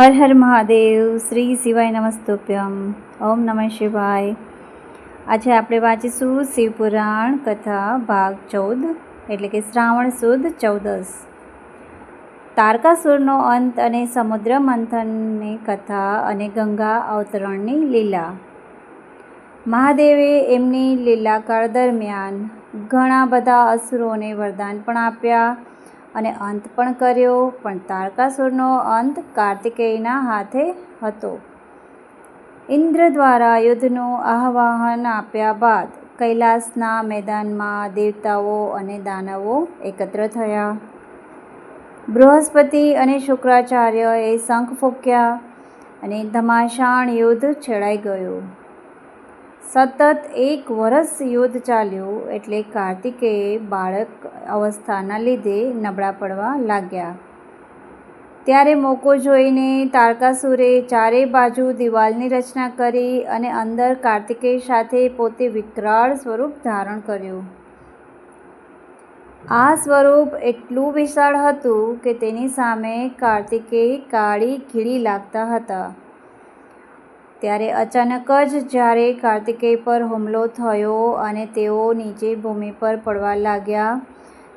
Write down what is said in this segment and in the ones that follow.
હર હર મહાદેવ, શ્રી શિવાય નમસ્તુભ્યમ. ઓમ નમઃ શિવાય. આજે આપણે વાંચીશું શિવપુરાણ કથા ભાગ ચૌદ, એટલે કે શ્રાવણ સુદ ચૌદસ. તારકાસુરનો અંત અને સમુદ્ર મંથનની કથા અને ગંગા અવતરણની લીલા. મહાદેવે એમની લીલાકાળ દરમિયાન ઘણા બધા અસુરોને વરદાન પણ આપ્યા. અને અંત પણ કર્યો, પણ તારકાસુરનો અંત કાર્તિકેયના હાથે હતો. ઇન્દ્ર દ્વારા યુદ્ધનું આહ્વાન આપ્યા બાદ કૈલાસના મેદાનમાં દેવતાઓ અને દાનવો એકત્ર થયા. બૃહસ્પતિ અને શુક્રાચાર્યએ શંખ ફૂંક્યા અને ધમાશાણ યુદ્ધ છેડાઈ ગયું. સતત એક વર્ષ યુદ્ધ ચાલ્યું એટલે કાર્તિકેય બાળક અવસ્થાના લીધે નબળા પડવા લાગ્યા. ત્યારે મોકો જોઈને તારકાસુરે ચારે બાજુ દિવાલની રચના કરી અને અંદર કાર્તિકેય સાથે પોતે વિકરાળ સ્વરૂપ ધારણ કર્યું. આ સ્વરૂપ એટલું વિશાળ હતું કે તેની સામે કાર્તિકેય કાળી ખીડી લાગતા હતા. ત્યારે અચાનક જ જ્યારે કાર્તિકેય પર હુમલો થયો અને તેઓ નીચે ભૂમિ પર પડવા લાગ્યા,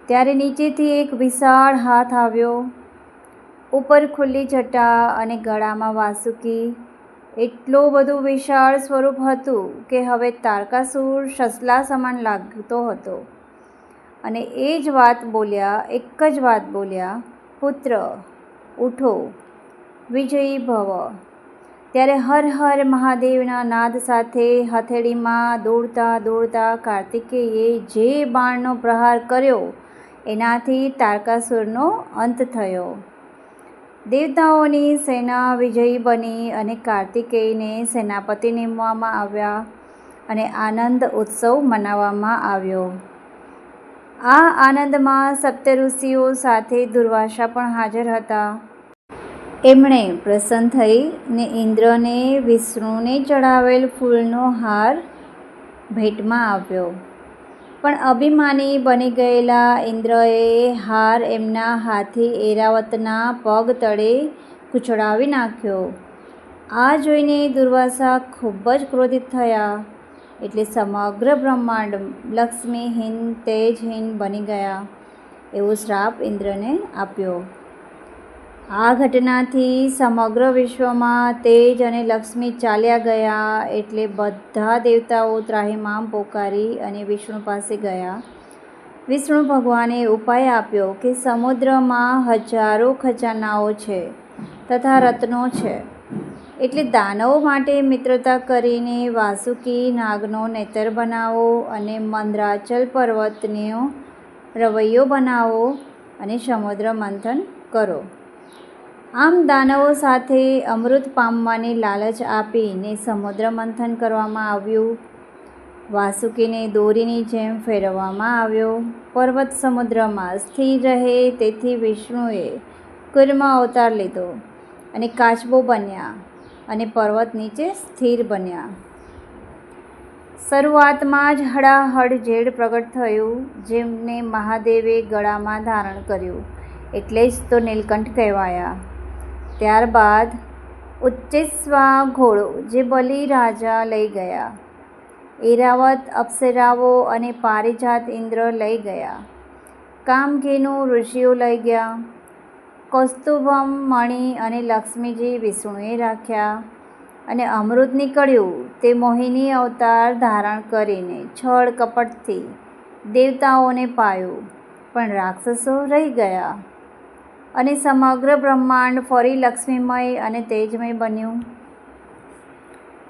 ત્યારે નીચેથી એક વિશાળ હાથ આવ્યો. ઉપર ખુલ્લી જટા અને ગળામાં વાસુકી. એટલું બધું વિશાળ સ્વરૂપ હતું કે હવે તારકાસુર સસલા સમાન લાગતો હતો. અને એ જ વાત બોલ્યા, એક જ વાત બોલ્યા, પુત્ર, ઉઠો, વિજયી ભવ. ત્યારે હર હર મહાદેવના નાદ સાથે હથેળીમાં દોડતા દોડતા કાર્તિકેયે જે બાણનો પ્રહાર કર્યો, એનાથી તારકાસુરનો અંત થયો. દેવતાઓની સેના વિજયી બની અને કાર્તિકેયને સેનાપતિ નીમવામાં આવ્યા અને આનંદ ઉત્સવ મનાવવામાં આવ્યો. આ આનંદમાં સપ્તઋષિઓ સાથે દુર્વાસા પણ હાજર હતા. એમણે પ્રસન્ન થઈ ને ઇન્દ્રને, વિષ્ણુને ચડાવેલ ફૂલનો હાર ભેટમાં આપ્યો પણ અભિમાની બની ગયેલા ઇન્દ્રએ હાર એમના હાથી એરાવતના પગ તળે કુચડાવી નાખ્યો. આ જોઈને દુર્વાસા ખૂબ જ ક્રોધિત થયા. એટલે સમગ્ર બ્રહ્માંડ લક્ષ્મીહીન તેજહીન બની ગયા. એવો શ્રાપ ઇન્દ્રને આપ્યો. આ ઘટનાથી સમગ્ર વિશ્વમાં તેજ અને લક્ષ્મી ચાલ્યા ગયા એટલે બધા દેવતાઓ ત્રાહિમામ પોકારી અને વિષ્ણુ પાસે ગયા. વિષ્ણુ ભગવાને ઉપાય આપ્યો કે સમુદ્રમાં હજારો ખજાનાઓ છે તથા રત્નો છે. એટલે દાનવો માટે મિત્રતા કરીને વાસુકી નાગનો નેતર બનાવો અને મંદ્રાચલ પર્વતનો રવૈયો બનાવો અને સમુદ્ર મંથન કરો. આમ દાનવો સાથે અમૃત પામવાની લાલચ આપીને સમુદ્ર મંથન કરવામાં આવ્યું. વાસુકીને દોરીની જેમ ફેરવવામાં આવ્યો. પર્વત સમુદ્રમાં સ્થિર રહે તેથી વિષ્ણુએ કુરમાં અવતાર લીધો અને કાચબો બન્યા અને પર્વત નીચે સ્થિર બન્યા. શરૂઆતમાં જ હડાહડ ઝેડ પ્રગટ થયું, જેમને મહાદેવે ગળામાં ધારણ કર્યું, એટલે જ તો નીલકંઠ કહેવાયા. ત્યારબાદ ઉચ્ચેસ્વા ઘોડો જે બલિ રાજા લઈ ગયા. એરાવત અપ્સરાઓ અને પારિજાત ઇન્દ્ર લઈ ગયા. કામધેનુ ઋષિઓ લઈ ગયા. કૌસ્તુભમ, મણિ અને લક્ષ્મીજી વિષ્ણુએ રાખ્યા અને અમૃત નીકળ્યું. તે મોહિની અવતાર ધારણ કરીને છળ કપટથી દેવતાઓને પાયું, પણ રાક્ષસો રહી ગયા. અને સમગ્ર બ્રહ્માંડ ફરી લક્ષ્મીમય અને તેજમય બન્યું.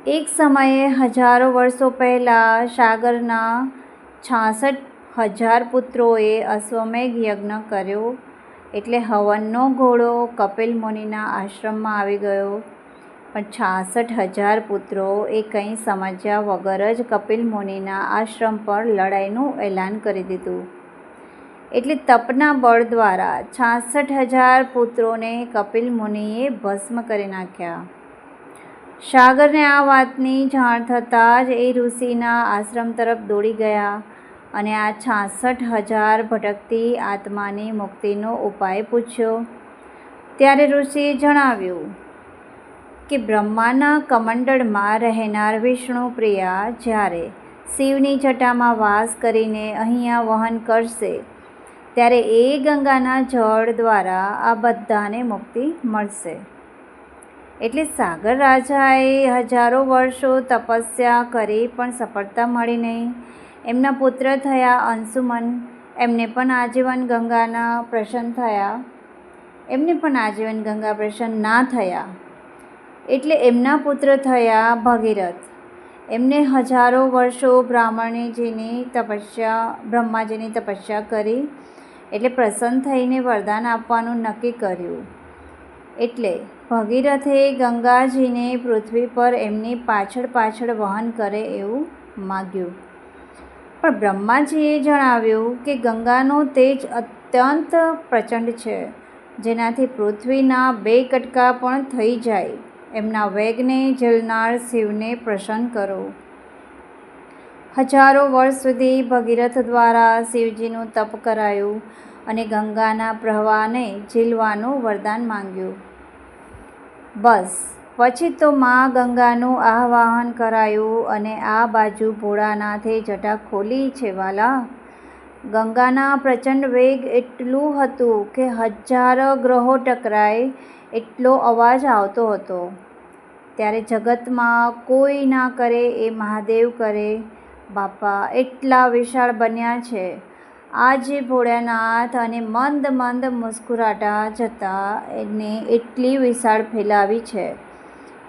એક સમયે હજારો વર્ષો પહેલાં સાગરના છાસઠ હજાર પુત્રોએ અશ્વમેઘ યજ્ઞ કર્યો, એટલે હવનનો ઘોડો કપિલ મુનિના આશ્રમમાં આવી ગયો. પણ છાસઠ હજાર પુત્રો એ કંઈ સમજ્યા વગર જ કપિલ મુનિના આશ્રમ પર લડાઈનું એલાન કરી દીધું. એટલે તપના બળ દ્વારા છાસઠ હજાર પુત્રોને કપિલ મુનિએ ભસ્મ કરી નાખ્યા. સાગરને આ વાતની જાણ થતાં જ એ ઋષિના આશ્રમ તરફ દોડી ગયા અને આ છાસઠ હજાર ભટકતી આત્માની મુક્તિનો ઉપાય પૂછ્યો. ત્યારે ઋષિએ જણાવ્યું કે બ્રહ્માના કમંડળમાં રહેનાર વિષ્ણુ પ્રિયા જ્યારે શિવની જટામાં વાસ કરીને અહીંયા વહન કરશે ત્યારે એ ગંગાના જળ દ્વારા આ બધાને મુક્તિ મળશે. એટલે સાગર રાજાએ હજારો વર્ષો તપસ્યા કરી પણ સફળતા મળી નહીં. એમના પુત્ર થયા અંશુમન, એમને પણ આજીવન ગંગાના પ્રસન્ન થયા. એમને પણ આજીવન ગંગા પ્રસન્ન ના થયા. એટલે એમના પુત્ર થયા ભગીરથ. એમને હજારો વર્ષો બ્રાહ્મણીજીની તપસ્યા, બ્રહ્માજીની તપસ્યા કરી એટલે પ્રસન્ન થઈને વરદાન આપવાનું નક્કી કર્યું. એટલે ભગીરથે ગંગાજીને પૃથ્વી પર એમની પાછળ પાછળ વહન કરે એવું માગ્યું. પણ બ્રહ્માજીએ જણાવ્યું કે ગંગાનો તેજ અત્યંત પ્રચંડ છે. જેનાથી પૃથ્વીના બે કટકા પણ થઈ જાય. એમના વેગને જલનાર શિવને પ્રસન્ન કરો. હજારો વર્ષ સુધી ભગીરથ દ્વારા શિવજીનું તપ કરાયું અને ગંગાના પ્રવાહને ઝીલવાનું વરદાન માંગ્યું. બસ, પછી તો માં ગંગાનું આહવાહન કરાયું અને આ બાજુ ભોળાનાથે જટા ખોલી છે વાલા. ગંગાના પ્રચંડ વેગ એટલું હતું કે હજારો ગ્રહો ટકરાય એટલો અવાજ આવતો હતો. ત્યારે જગતમાં કોઈ ના કરે એ મહાદેવ કરે બાપા, એટલા વિશાળ બન્યા છે. આજે ભોળાનાથ અને મંદ મંદ મુસ્કુરાટા જતાં એને એટલી વિશાળ ફેલાવી છે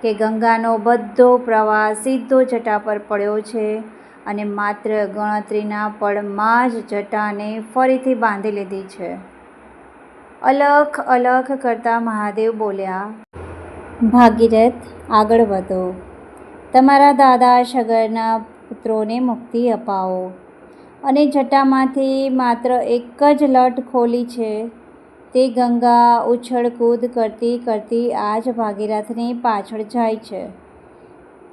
કે ગંગાનો બધો પ્રવાહ સીધો જટા પર પડ્યો છે અને માત્ર ગણતરીના પળમાં જ જટાને ફરીથી બાંધી લીધી છે. અલખ અલખ કરતા મહાદેવ બોલ્યા, ભાગીરથ, આગળ વધો. તમારા દાદા સગરના પુત્રોને મુક્તિ અપાવો. અને જટામાંથી માત્ર એક જ લટ ખોલી છે. તે ગંગા, ઉછળકૂદ કરતી કરતી આજ ભાગીરથની પાછળ જાય છે.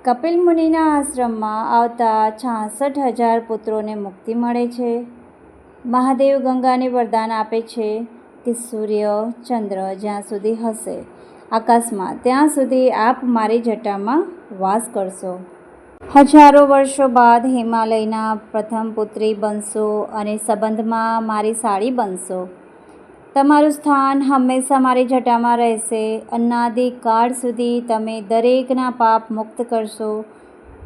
કપિલ મુનિના આશ્રમમાં આવતા છાસઠ હજાર પુત્રોને મુક્તિ મળે છે. મહાદેવ ગંગાને વરદાન આપે છે કે સૂર્ય, ચંદ્ર જ્યાં સુધી હશે. આકાશમાં ત્યાં સુધી આપ મારી જટામાં વાસ કરશો. હજારો વર્ષો બાદ હિમાલયના પ્રથમ પુત્રી બનશો અને સંબંધમાં મારી સાડી બનશો. તમારું સ્થાન હંમેશા મારી જટામાં રહેશે. અનાદિ કાળ સુધી તમે દરેકના પાપ મુક્ત કરશો,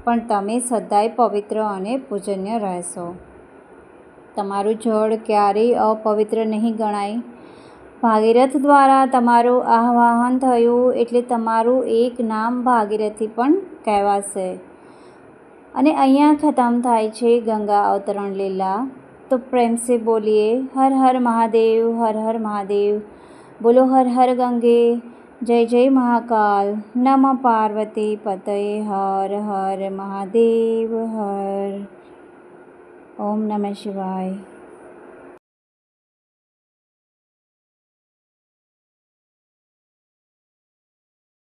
પણ તમે સદાય પવિત્ર અને પૂજન્ય રહેશો. તમારું જળ ક્યારેય અપવિત્ર નહીં ગણાય. ભાગીરથ દ્વારા તમારું આહ્વાન થયું એટલે તમારું એક નામ ભાગીરથી પણ કહેવાશે. અને અહીંયા ખતમ થાય છે ગંગા અવતરણ લીલા. તો પ્રેમ સે બોલીએ, હર હર મહાદેવ, હર હર મહાદેવ. બોલો હર હર ગંગે, જય જય મહાકાલ. નમ પાર્વતી પતય, હર હર મહાદેવ, હર. ઓમ નમઃ શિવાય.